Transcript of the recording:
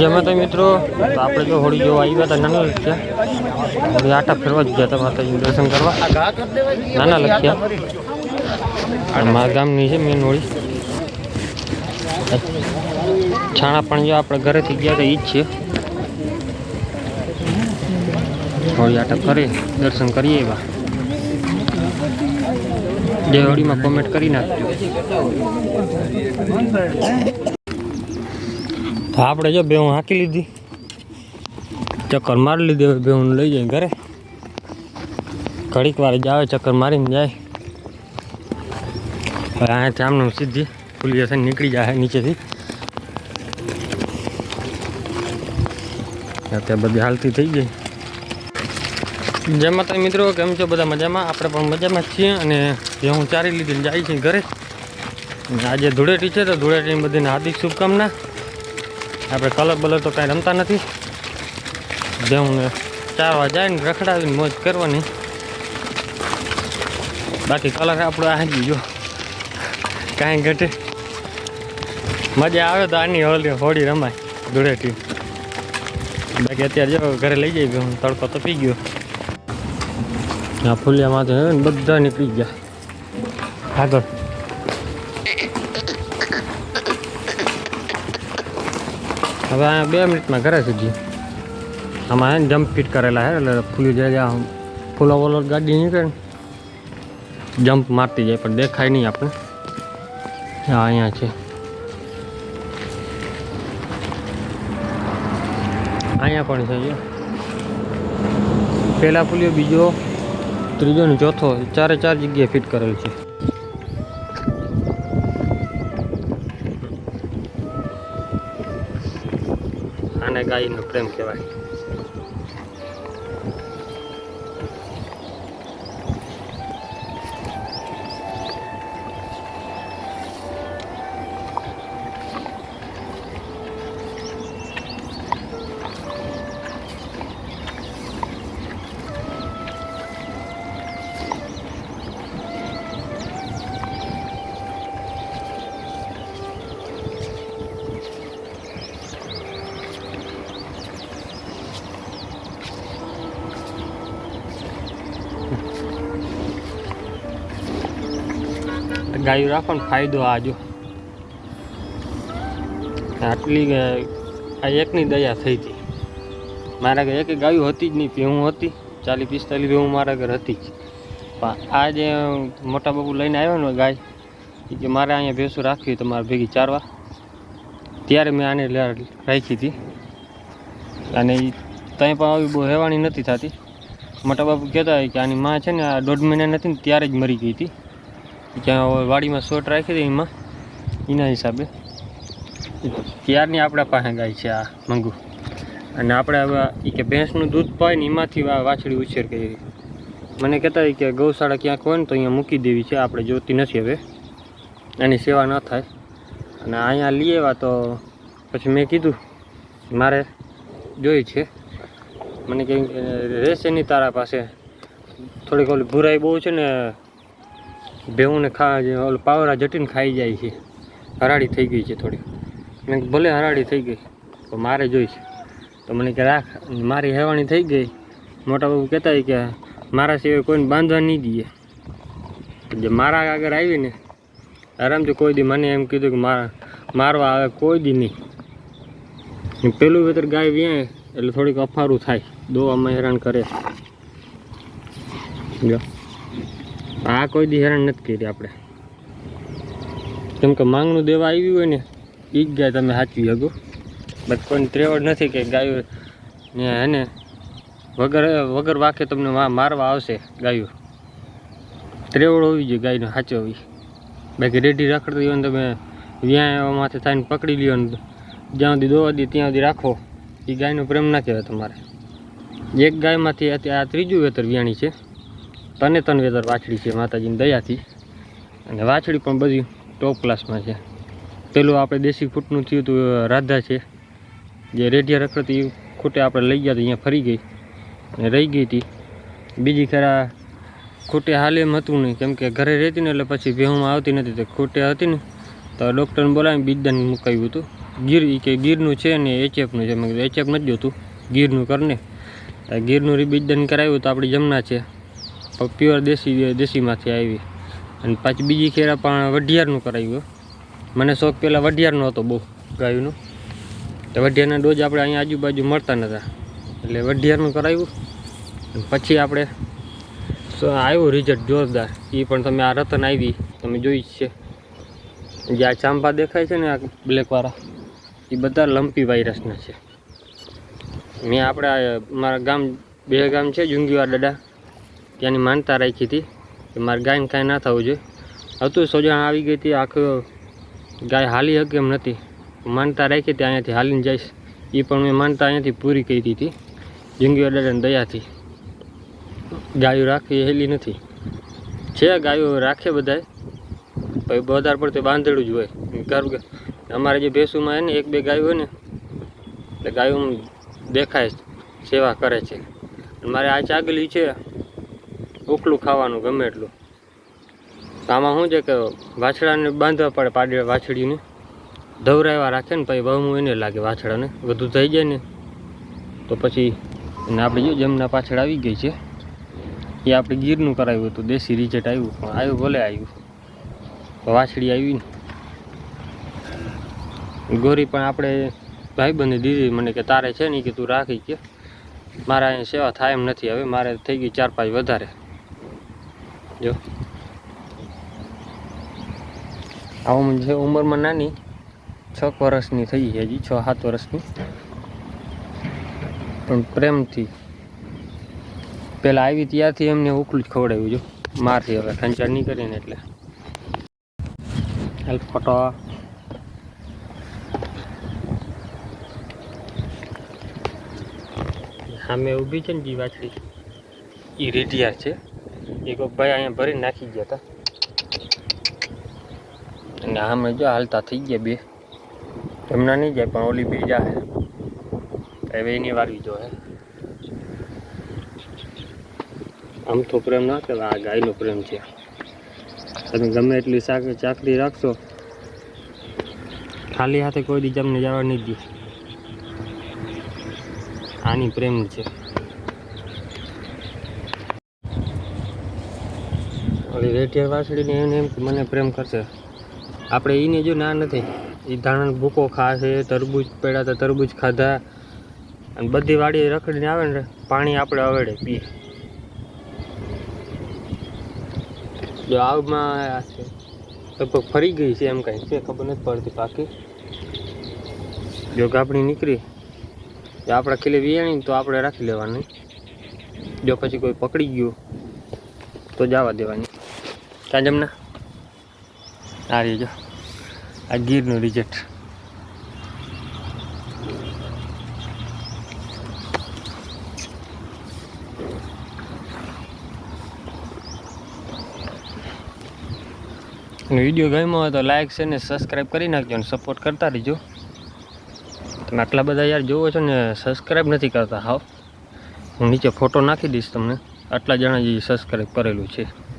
જેમાં તો મિત્રો, તો આપણે જો હોળી જોવા આવ્યા હતા, નાના લખ્યા. હવે આટા ફેરવા જ ગયા હતા માતાજી દર્શન કરવા. નાના લખ્યા. મારા ગામની છે મેન હોળી. છાણા પણ જો આપણે ઘરેથી ગયા તો એ જ છે. હોળી આટા કરીએ દર્શન કરીએ એવા જે હોળીમાં કોમેન્ટ કરી નાખજો. તો આપણે જો બે હું હાંકી લીધી. ચક્કર મારી લીધી હવે બે હું લઈ જાય ઘરે. ઘડીક વાર જાવે ચક્કર મારીને જાય. હવે અહીંયાથી આમને આમ સીધી ફૂલી જશે નીકળી જાય નીચેથી. અત્યારે બધી હાલતી થઈ ગઈ. જય માતા મિત્રો, કેમ છો? બધા મજામાં? આપણે પણ મજામાં છીએ અને જે હું ચારી લીધી જાય છે ઘરે. આજે ધૂળેટી છે, તો ધૂળેટીની બધીને હાર્દિક શુભકામના. આપણે કલર બલર તો કાંઈ રમતા નથી. જે હું ચારવા જાય ને રખડાવીને મોજ કરવાની. બાકી કલર આપણો હાજી જો કાંઈ ઘટે. મજા આવે તો આની હોળી હોળી રમાય ધૂળેટી. બાકી અત્યારે જો ઘરે લઈ જઈ હું તડકો તો પી ગયો. આ ફૂલિયામાં તો ને બધા નીકળી ગયા. આગળ. હવે અહીંયા બે મિનિટમાં ઘરે સુધી. આમાં હે જમ્પ ફિટ કરેલા છે એટલે ફૂલી જાય ફૂલો વોલો ગાડી નીકળે ને જમ્પ મારતી જાય, પણ દેખાય નહીં આપણે હા અહીંયા છે. અહીંયા પણ છે, જો. પહેલા ફૂલ્યો બીજો ત્રીજો ને ચોથો, ચારે ચાર જગ્યાએ ફિટ કરેલ છે. ગાયનો પ્રેમ કહેવાય ગાયું રાખો ફાયદો આ જો. આટલી આ એકની દયા થઈ હતી. મારા ઘરે એક ગાયું હતી જ નહીં ભેહું હતી, ચાલીસ પિસ્તાલીસ ભેહું મારા ઘરે હતી જ. પણ આ જે મોટા બાબુ લઈને આવ્યો ને ગાય કે મારે અહીંયા ભેંસું રાખવી તમારા ભેગી ચારવા. ત્યારે મેં આને રાખી હતી. અને ત્યાં પણ આવી બહુ હેવાણી નથી થતી. મોટા બાપુ કહેતા હોય કે આની માં છે ને, આ દોઢ મહિના નથી ને, ત્યારે જ મરી ગઈ હતી. ત્યાં વાડીમાં શોટ રાખી હતી એમાં, એના હિસાબે. ત્યારની આપણા પાસે ગાય છે આ મંગુ. અને આપણે હવે એ કે ભેંસનું દૂધ પાય ને એમાંથી વાછડી ઉછેર કરી મને કહેતા કે ગૌશાળા ક્યાંક હોય ને તો અહીંયા મૂકી દેવી છે, આપણે જોતી નથી હવે. એની સેવા ન થાય. અને અહીંયા લઈ આવ્યા તો પછી મેં કીધું, મારે જોઈ છે. મને કંઈક રહેશે નહીં તારા પાસે. થોડીક ઓલી ભૂરાઈ બહુ છે ને ભેહુંને ખા ઓલું પાવરા જટીને ખાઈ જાય છે. હરાડી થઈ ગઈ છે થોડી મેં ભલે હરાડી થઈ ગઈ તો મારે જોઈશે. તો મને કે, રાખ. મારી હેવાણી થઈ ગઈ. મોટા બાબુ કહેતા કે, મારા સિવાય કોઈને બાંધવા નહીં દઈએ. જે મારા આગળ આવી ને આરામથી કોઈ દી મને એમ કીધું કે મારા મારવા આવે કોઈ દી નહીં. પેલું વેતર ગાય વ્યાય, એટલે થોડીક અફારું થાય. દોવામાં હેરાન કરે. જો. આ કોઈ દી હેરાન નથી કરી આપણે. કેમ કે માંગનું દેવા આવ્યું હોય ને એ જ ગાય તમે સાચવી શકો બટ કોઈને ત્રેવડ નથી કે ગાયો ને એને વગર વગર વાંકે તમને મારવા આવશે ગાયો. ત્રેવડ હોવી જોઈએ ગાયને સાચવવી બાકી રેડી રાખડતી હોય ને તમે વ્યાયા માથે થઈને પકડી લ્યો ને, જ્યાં સુધી દોવા દે ત્યાં સુધી રાખો. એ ગાયનો પ્રેમ ના કહેવાય તમારે. એક ગાયમાંથી આ ત્રીજું વેતર વ્યાણી છે. તને તન વેતર વાછડી છે, માતાજીની દયાથી. અને વાછડી પણ બધી ટોપ ક્લાસમાં છે. પેલું આપણે દેશી ફૂટનું થયું હતું રાધા છે. જે રેઢિયા રખડતી ખૂટે આપણે લઈ ગયા હતા, અહીંયા ફરી ગઈ. અને રહી ગઈ હતી. બીજી ખરા ખૂટે હાલ એમ હતું નહીં. કેમ કે ઘરે રહેતી ને એટલે પછી ભેહુમાં આવતી નથી. તે ખૂટે હતી ને, તો ડૉક્ટરને બોલાવીને બીજદાન મુકાવ્યું હતું. ગીર કે ગીરનું છે ને એચએફનું છે. મેં કીધું, એચએફ નથી જોતું. ગીરનું કરને ગીરનું રિબિજન કરાવ્યું તો આપણી જમના છે. પ્યોર દેશી, દેશીમાંથી આવી. અને પાછી બીજી ખેરા પણ વઢિયારનું કરાવ્યું મને શોખ પહેલાં વઢિયારનો હતો બહુ ગાયનો. તો વઢિયારના ડોઝ આપણે અહીંયા આજુબાજુ મળતા નહોતા એટલે વઢિયારનું કરાવ્યું પછી આપણે આવ્યું રિઝલ્ટ જોરદાર. એ પણ તમે આ રતન આવી, તમે જોઈ જ છે. જે આ ચાંપા દેખાય છે ને આ બ્લેકવાળા એ બધા લંપી વાયરસના છે. મેં આપણે મારા ગામ, બે ગામ છે જુંગીવાર દાદા ત્યાંની માનતા રાખી હતી કે મારે ગાયને કાંઈ ના થવું જોઈએ. હતું સોજાણ આવી ગઈ હતી, આખો ગાય હાલી શકે એમ નથી. માનતા રાખી હતી, અહીંયાથી હાલીને જઈશ. એ પણ મેં માનતા અહીંયાથી પૂરી કરી હતી જિંદગી દાદાની દયાથી. ગાયો રાખવી હેલી નથી. છે ગાયો રાખે બધાય. પછી વધારે પડતું બાંધેલું જ હોય. કારણ અમારે જે ભેંસુમાં હોય ને, એક બે ગાયો હોય ને, એટલે ગાયો દેખાય સેવા કરે છે. મારે આ ચાગલી છે. ઉકલું ખાવાનું ગમે એટલું. આમાં શું છે કે વાછડાને બાંધવા પડે પાડે વાછડીને. ધવરાવ્યા રાખે ને પછી બહુ એને લાગે વાછડાને. બધું થઈ જાય ને. તો પછી અને આપણે જો જમના પાછળ આવી ગઈ છે. એ આપણે ગીરનું કરાવ્યું હતું, દેશી રિઝલ્ટ આવ્યું. પણ આવ્યું ભલે આવ્યું. વાછડી આવી ને. ગોરી પણ આપણે ભાઈબંધે દીધી. મને કે તારે છે ને કે તું રાખી કે. મારા અહીંયા સેવા થાય એમ નથી. હવે મારે થઈ ગઈ ચાર પાંચ વધારે. જો. આવું છે ઉંમરમાં નાની, છ વર્ષની થઈ હજી, છ, સાત વર્ષની. પણ પ્રેમથી પેલા આવી ત્યારથી એમને ઉકલું જ ખવડાવ્યું, જો. મારથી હવે ખંચાર નહીં કરીને એટલે. હાલ ફોટો સામે ઊભી છે ને જી એ રેટિયાર છે. એ કોઈ ભાઈ અહીંયા ભરી નાખી ગયા હતા અને આમે જો હાલતા થઈ ગયા બે. એમના નહીં જાય, પણ ઓલી બે જાય હવે એની વારવી જો હે. આમ તો પ્રેમ ના કહેવાય, આ ગાયનો પ્રેમ છે. તમે ગમે એટલી ચાકરી રાખશો, ખાલી હાથે કોઈ દી જમને જવા નહીં દે. આની પ્રેમ છે. ઓલી રેટિયર વાસળીને એને એમ મને પ્રેમ કરશે. આપણે એને જો ના નથી. એ ધાણા ભૂકો ખાશે, તરબૂચ પડ્યા તો તરબૂચ ખાધા. અને બધી વાડી રખડીને આવે ને પાણી આપણે અવેડે પીએ. જો આવમાં લગભગ ફરી ગઈ છે એમ કાંઈ છે, ખબર નથી પડતી પાકી જો ગાપણી નીકળી. જો આપણા ખીલે વિયાણી તો આપણે રાખી લેવાની. જો પછી કોઈ પકડી ગયું, તો જવા દેવાની. ક્યાં જમના? આ રહી જો. આ ગીરનું રિઝલ્ટ વીડિયો ગમ્યો હોય તો લાઇક છે ને સબસ્ક્રાઈબ કરી નાખજો અને સપોર્ટ કરતા રહીજો. તમે આટલા બધા યાર જોવો છો ને સબસ્ક્રાઈબ નથી કરતા, હાવ. હું નીચે ફોટો નાખી દઈશ તમને. આટલા જણા જે સબસ્ક્રાઈબ કરેલું છે.